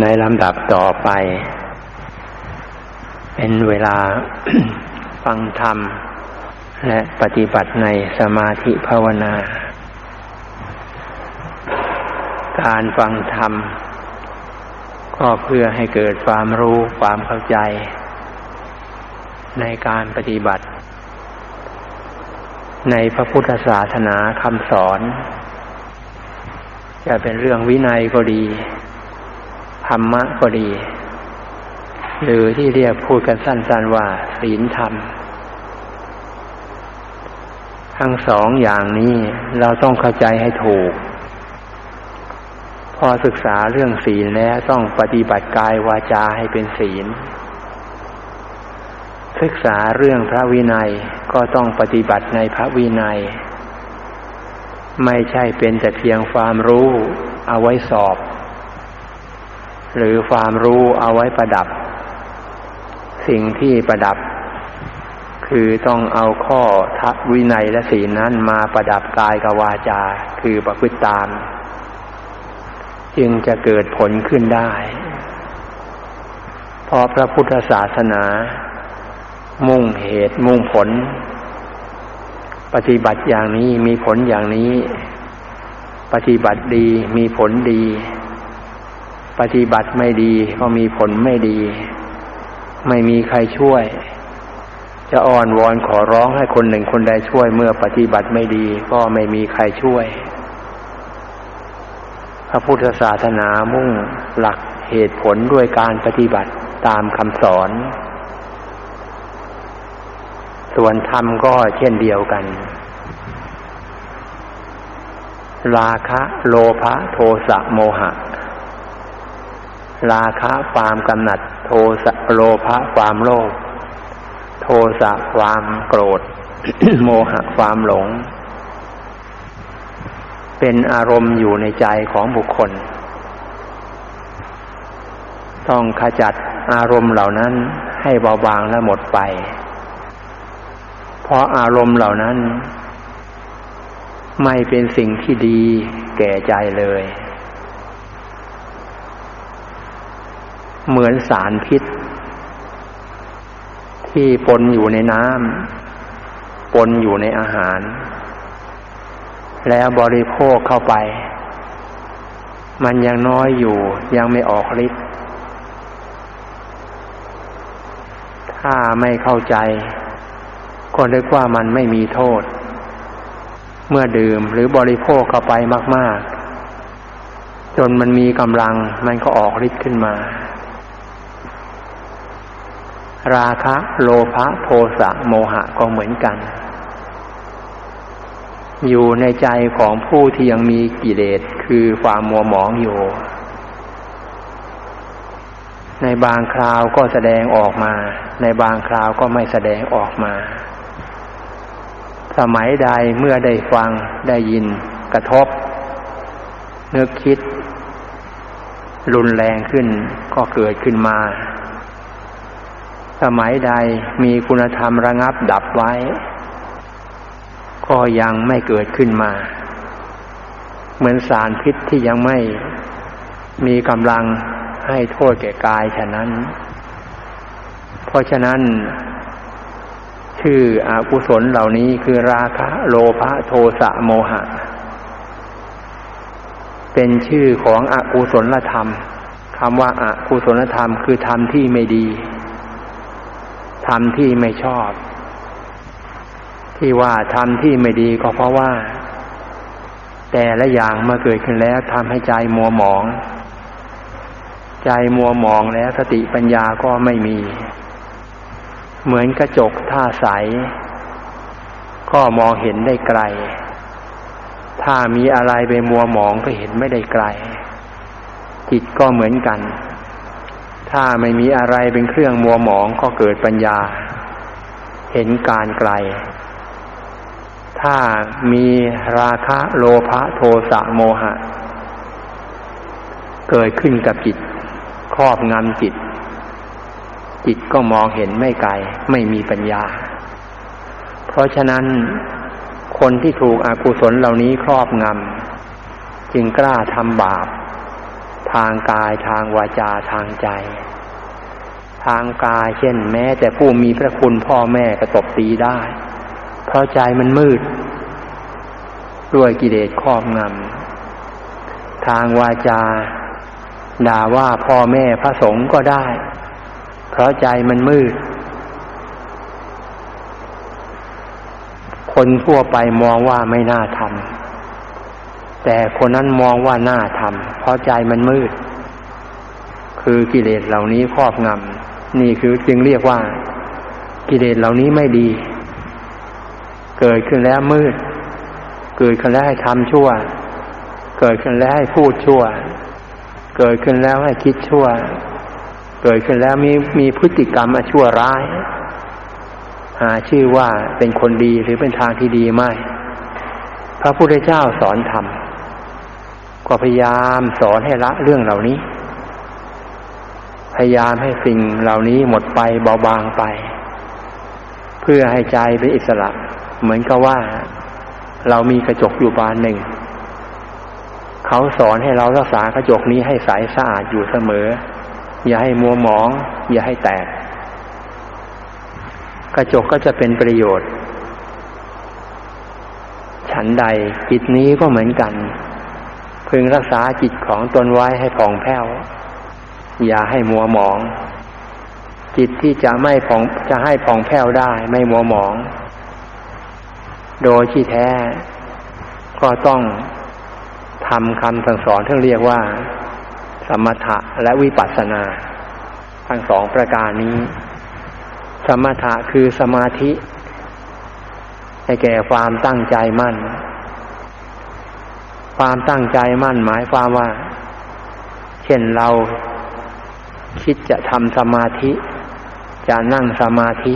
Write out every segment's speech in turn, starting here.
ในลำดับต่อไป เป็นเวลาฟังธรรม และปฏิบัติในสมาธิภาวนา การฟังธรรม ก็เพื่อให้เกิดความรู้ความเข้าใจ ในการปฏิบัติ ในพระพุทธศาสนาคำสอน จะเป็นเรื่องวินัยก็ดี ธรรมะก็ดี หรือที่เรียกพูดกันสั้นๆว่าศีลธรรม ทั้งสองอย่างนี้เราต้องเข้าใจให้ถูก พอศึกษาเรื่องศีลแล้วต้องปฏิบัติกายวาจาให้เป็นศีล ศึกษาเรื่องพระวินัยก็ต้องปฏิบัติในพระวินัย ไม่ใช่เป็นแต่เพียงความรู้เอาไว้สอบ หรือความรู้เอาไว้ประดับ สิ่งที่ประดับ คือต้องเอาข้อทัวินัยและศีลนั้นมาประดับกายกับวาจา คือประพฤติตาม จึงจะเกิดผลขึ้นได้เพราะพระพุทธศาสนา มุ่งเหตุมุ่งผล ปฏิบัติอย่างนี้มีผลอย่างนี้ ปฏิบัติดีมีผลดี ปฏิบัติไม่ดีก็มีผลไม่ดี ไม่มีใครช่วย จะอ้อนวอนขอร้องให้คนหนึ่งคนใดช่วยเมื่อปฏิบัติไม่ดีก็ไม่มีใครช่วย พระพุทธศาสนามุ่งหลักเหตุผลด้วยการปฏิบัติตามคำสอน ส่วนธรรมก็เช่นเดียวกัน ราคะ โลภะโทสะโมหะ ราคะความกำหนัด โทสะโลภะความโลภโทสะความโกรธ โมหะความหลง เป็นอารมณ์อยู่ในใจของบุคคล ต้องขจัดอารมณ์เหล่านั้นให้เบาบางและหมดไป เพราะอารมณ์เหล่านั้น ไม่เป็นสิ่งที่ดีแก่ใจเลย เหมือนสารพิษ ที่ปนอยู่ในน้ำปนอยู่ในอาหาร แล้วบริโภคเข้าไป มันยังน้อยอยู่ยังไม่ออกฤทธิ์ถ้าไม่เข้าใจ ก็นึกว่ามันไม่มีโทษ เมื่อดื่มหรือบริโภคเข้าไปมาก ๆ จนมันมีกำลังมันก็ออกฤทธิ์ขึ้นมา ราคะโลภะโทสะโมหะก็เหมือนกัน อยู่ในใจของผู้ที่ยังมีกิเลสคือความมัวหมองอยู่ ในบางคราวก็แสดงออกมา ในบางคราวก็ไม่แสดงออกมา สมัยใดเมื่อได้ฟังได้ยินกระทบ นึกคิด รุนแรงขึ้นก็เกิดขึ้นมา สมัยใดมีคุณธรรมระงับดับไว้ ก็ยังไม่เกิดขึ้นมา เหมือนสารพิษที่ยังไม่มีกำลังให้โทษแก่กายฉะนั้น เพราะฉะนั้น ชื่ออกุศลเหล่านี้คือราคะโลภะโทสะโมหะ เป็นชื่อของอกุศลธรรมคำว่าอากุศลธรรมคือธรรมที่ไม่ดี ธรรมที่ไม่ชอบ ที่ว่าธรรมที่ไม่ดีก็เพราะว่า แต่ละอย่างเมื่อเกิดขึ้นแล้วทำให้ใจมัวหมอง ใจมัวหมองแล้วสติปัญญาก็ไม่มี เหมือนกระจกท่าใส ก็มองเห็นได้ไกล ถ้ามีอะไรไปมัวหมองก็เห็นไม่ได้ไกล จิตก็เหมือนกัน ถ้าไม่มีอะไรเป็นเครื่องมัวหมองก็เกิดปัญญา เห็นการไกล ถ้ามีราคะโลภะโทสะโมหะ เกิดขึ้นกับจิต ครอบงำจิต จิตก็มองเห็นไม่ไกล ไม่มีปัญญา เพราะฉะนั้นคนที่ถูกอกุศลเหล่านี้ครอบงำจึงกล้าทำบาป ทางกายทางวาจาทางใจ ทางกายเช่นแม้ แต่ผู้มีพระคุณพ่อแม่ก็ตบตีได้ เพราะใจมันมืด ด้วยกิเลสครอบงำทางวาจา ด่าว่าพ่อแม่พระสงฆ์ก็ได้ เพราะใจมันมืด คนทั่วไปมองว่าไม่น่าทำ แต่คนนั้นมองว่าน่าทำเพราะใจมันมืด คือกิเลสเหล่านี้ครอบงำนี่คือจึงเรียกว่า กิเลสเหล่านี้ไม่ดี เกิดขึ้นแล้วมืด เกิดขึ้นแล้วให้ทำชั่ว เกิดขึ้นแล้วให้พูดชั่ว เกิดขึ้นแล้วให้คิดชั่ว เกิดขึ้นแล้วมีมีพฤติกรรมชั่วร้าย หาชื่อว่าเป็นคนดีหรือเป็นทางที่ดีไม่พระพุทธเจ้าสอนธรรม ก็พยายามสอนให้ละเรื่องเหล่านี้ พยายามให้สิ่งเหล่านี้หมดไปเบาบางไป เพื่อให้ใจเป็นอิสระ เหมือนกับว่า เรามีกระจกอยู่บานหนึ่ง เขาสอนให้เรารักษากระจกนี้ให้ใสสะอาดอยู่เสมอ อย่าให้มัวหมอง อย่าให้แตก กระจกก็จะเป็นประโยชน์ ฉันใดจิตนี้ก็เหมือนกัน พึงรักษาจิตของตนไว้ให้ผ่องแผ้ว อย่าให้มัวหมอง จิตที่จะไม่ผ่องจะให้ผ่องแผ้วได้ไม่มัวหมอง โดยที่แท้ ก็ต้องทำคำสั่งสอนที่เรียกว่า สมถะและวิปัสสนา ทั้งสองประการนี้ สมถะคือสมาธิให้แก่ความตั้งใจมั่น ความตั้งใจมั่นหมายความว่า เช่นเราคิดจะทำสมาธิ จะนั่งสมาธิ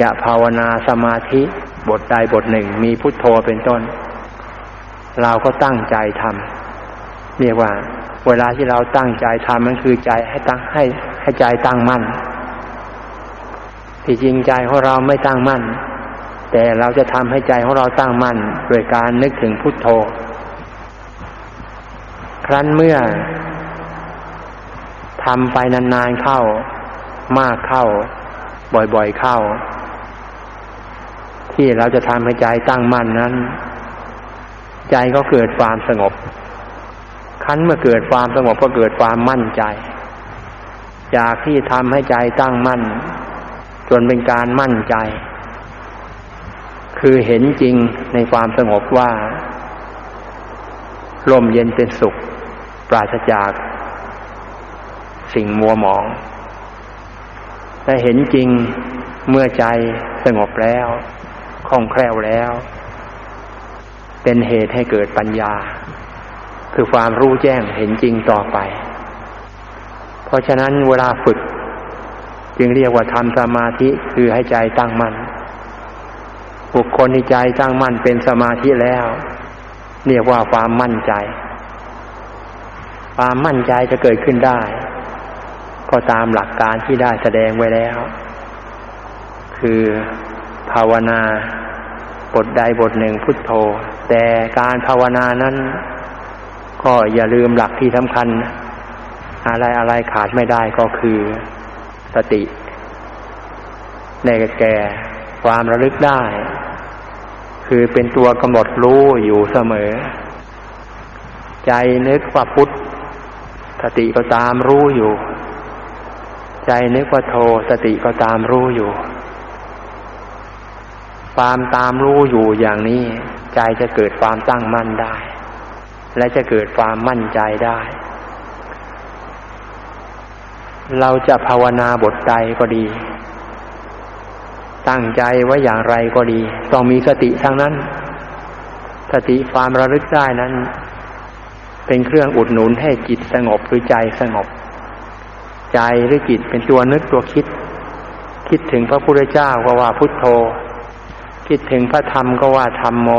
จะภาวนาสมาธิบทใดบทหนึ่งมีพุทโธเป็นต้น เราก็ตั้งใจทำเรียกว่า เวลาที่เราตั้งใจทำมันคือใจให้ตั้งให้ให้ใจตั้งมั่นที่จริงใจของเราไม่ตั้งมั่น แต่เราจะทำให้ใจของเราตั้งมั่นโดยการนึกถึงพุทโธ ครั้นเมื่อทำไปนานๆเข้า มากเข้า บ่อยๆเข้า ที่เราจะทำให้ใจตั้งมั่นนั้น ใจก็เกิดความสงบคั้นเมื่อเกิดความสงบก็เกิดความมั่นใจ จากที่ทำให้ใจตั้งมั่น จนเป็นการมั่นใจ คือเห็นจริงในความสงบว่าลมเย็นเป็นสุข ปราศจาก สิ่งมัวหมอง และเห็นจริงเมื่อใจสงบแล้วคล่องแคล่วแล้ว เป็นเหตุให้เกิดปัญญา คือความรู้แจ้งเห็นจริงต่อไป เพราะฉะนั้นเวลาฝึก จึงเรียกว่าทำสมาธิคือให้ใจตั้งมั่น บุคคลที่ใจตั้งมั่นเป็นสมาธิแล้ว เรียกว่าความมั่นใจ ความมั่นใจจะเกิดขึ้นได้ ก็ตามหลักการที่ได้แสดงไว้แล้ว คือภาวนาบทใดบทหนึ่งพุทโธ แต่การภาวนานั้น ก็อย่าลืมหลักที่สำคัญ อะไรอะไรขาดไม่ได้ก็คือสติในแก่ความระลึกได้ คือเป็นตัวกำหนดรู้อยู่เสมอ ใจนึกว่าพุทธสติก็ตามรู้อยู่ ใจนึกว่าโทสติก็ตามรู้อยู่ ความตามรู้อยู่อย่างนี้ ใจจะเกิดความตั้งมั่นได้ และจะเกิดความมั่นใจได้ เราจะภาวนาบทใดก็ดี ตั้งใจไว้อย่างไรก็ดี ต้องมีสติทั้งนั้น สติความระลึกได้นั้น เป็นเครื่องอุดหนุนให้จิตสงบหรือใจสงบ ใจหรือจิตเป็นตัวนึกตัวคิด คิดถึงพระพุทธเจ้าก็ว่าพุทโธ คิดถึงพระธรรมก็ว่าธรรมโม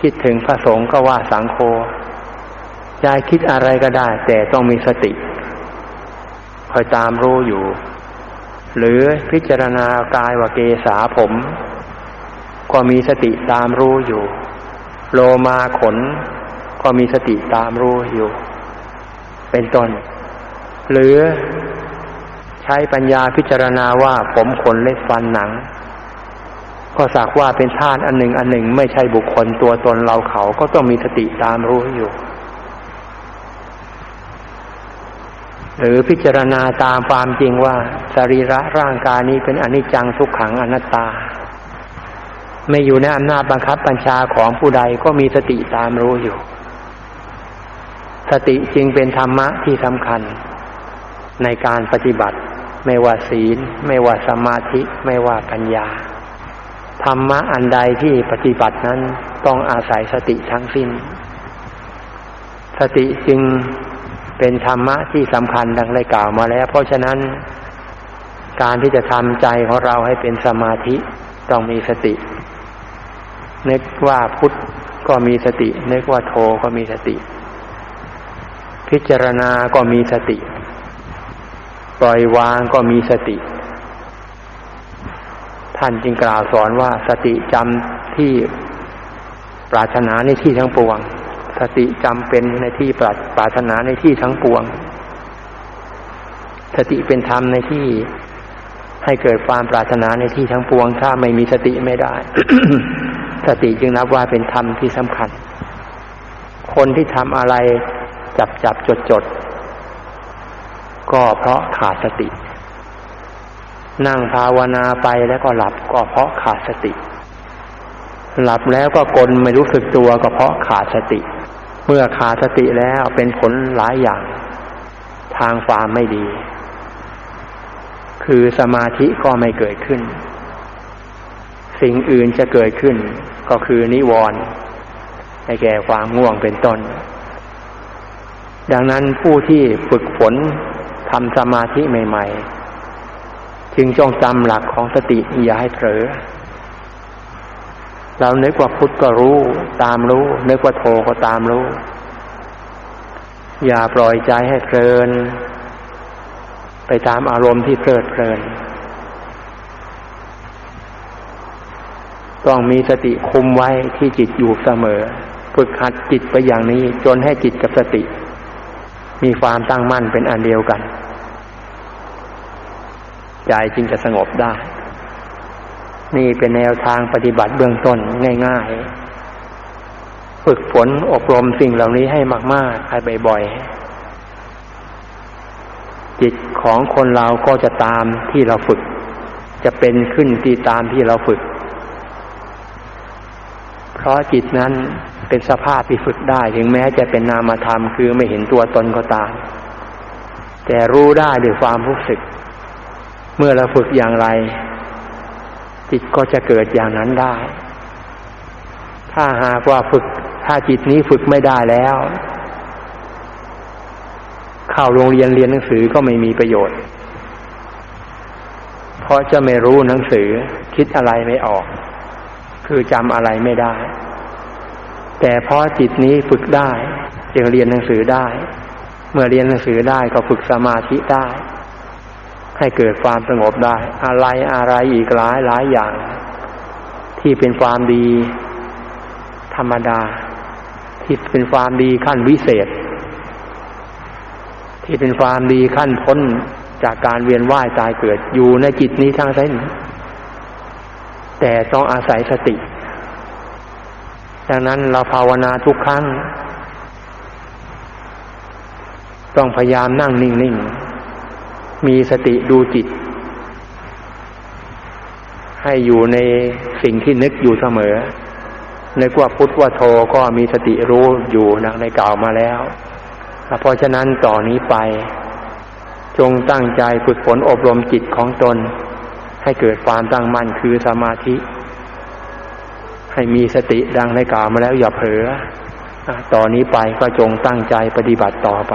คิดถึงพระสงฆ์ก็ว่าสังโฆใจคิดอะไรก็ได้ แต่ต้องมีสติคอยตามรู้อยู่ หรือพิจารณากายว่าเกษาผม ก็มีสติตามรู้อยู่ โลมาขน ก็มีสติตามรู้อยู่ เป็นต้น หรือใช้ปัญญาพิจารณาว่าผมขนเล็บฟันหนัง ก็สักว่าเป็นธาตุอันหนึ่งอันหนึ่งไม่ใช่บุคคลตัวตนเราเขาก็ต้องมีสติตามรู้อยู่ หรือพิจารณาตามความจริงว่าสรีระร่างกายนี้เป็นอนิจจังทุกขังอนัตตา ไม่อยู่ในอำนาจบังคับบัญชาของผู้ใดก็มีสติตามรู้อยู่ สติจึงเป็นธรรมะที่สำคัญ ในการปฏิบัติ ไม่ว่าศีล ไม่ว่าสมาธิ ไม่ว่าปัญญา ธรรมะอันใดที่ปฏิบัตินั้นต้องอาศัยสติทั้งสิ้น สติจึง เป็นธรรมะที่สำคัญดังได้กล่าวมาแล้ว เพราะฉะนั้น การที่จะทำใจของเราให้เป็นสมาธิต้องมีสติ นึกว่าพุทธก็มีสติ นึกว่าโทก็มีสติ พิจารณาก็มีสติ ปล่อยวางก็มีสติ ท่านจึงกล่าวสอนว่าสติจำที่ปรารถนาในที่ทั้งปวง สติจำเป็นในที่ปรารถนาในที่ทั้งปวง สติเป็นธรรมในที่ให้เกิดความปรารถนาในที่ทั้งปวง ถ้าไม่มีสติไม่ได้ สติจึงนับว่าเป็นธรรมที่สำคัญ คนที่ทำอะไรจับจับจดจดก็เพราะขาดสติ นั่งภาวนาไปแล้วก็หลับก็เพราะขาดสติ หลับแล้วก็กลไม่รู้สึกตัวก็เพราะขาดสติ เมื่อขาดสติแล้วเป็นผลหลายอย่าง ทางความไม่ดี คือสมาธิก็ไม่เกิดขึ้น สิ่งอื่นจะเกิดขึ้น ก็คือนิวรณ์ให้แก่ความง่วงเป็นต้น ดังนั้นผู้ที่ฝึกฝนทำสมาธิใหม่ ๆ จึงจงจำหลักของสติอย่าให้เผลอ เรานึกว่าพุทธก็รู้ ตามรู้ นึกว่าโทก็ตามรู้ อย่าปล่อยใจให้เพลิน ไปตามอารมณ์ที่เพลิดเพลิน ต้องมีสติคุมไว้ที่จิตอยู่เสมอ ฝึกหัดจิตไปอย่างนี้ จนให้จิตกับสติ มีความตั้งมั่นเป็นอันเดียวกัน ใจจึงจะสงบได้ นี่เป็นแนวทางปฏิบัติเบื้องต้นง่าย ๆ ฝึกฝนอบรมสิ่งเหล่านี้ให้มากๆให้บ่อยๆ จิตของคนเราก็จะตามที่เราฝึก จะเป็นขึ้นที่ตามที่เราฝึก เพราะจิตนั้นเป็นสภาพที่ฝึกได้ ถึงแม้จะเป็นนามธรรมคือไม่เห็นตัวตนก็ตาม แต่รู้ได้ด้วยความรู้สึก เมื่อเราฝึกอย่างไร จิตก็จะเกิดอย่างนั้นได้ ถ้าหากว่าฝึก ถ้าจิตนี้ฝึกไม่ได้แล้ว เข้าโรงเรียนเรียนหนังสือก็ไม่มีประโยชน์ เพราะจะไม่รู้หนังสือคิดอะไรไม่ออก คือจำอะไรไม่ได้ แต่เพราะจิตนี้ฝึกได้ จึงเรียนหนังสือได้ เมื่อเรียนหนังสือได้ก็ฝึกสมาธิได้ ให้เกิดความสงบได้ อะไรอะไรอีกหลายหลายอย่าง ที่เป็นความดีธรรมดา ที่เป็นความดีขั้นวิเศษ ที่เป็นความดีขั้นพ้นจากการเวียนว่ายตายเกิดอยู่ในจิตนี้ทั้งสิ้นแต่ต้องอาศัยสติ ดังนั้นเราภาวนาทุกครั้ง ต้องพยายามนั่งนิ่งๆ มีสติดูจิต ให้อยู่ในสิ่งที่นึกอยู่เสมอนึกว่าพุทธว่าโทก็มีสติรู้อยู่นะในกล่าวมาแล้ว เพราะฉะนั้นต่อนนี้ไป จงตั้งใจฝึกฝนอบรมจิตของตน ให้เกิดความตั้งมั่นคือสมาธิ ให้มีสติดังในกล่าวมาแล้วอย่าเผลอต่อนนี้ไปก็จงตั้งใจปฏิบัติต่อไป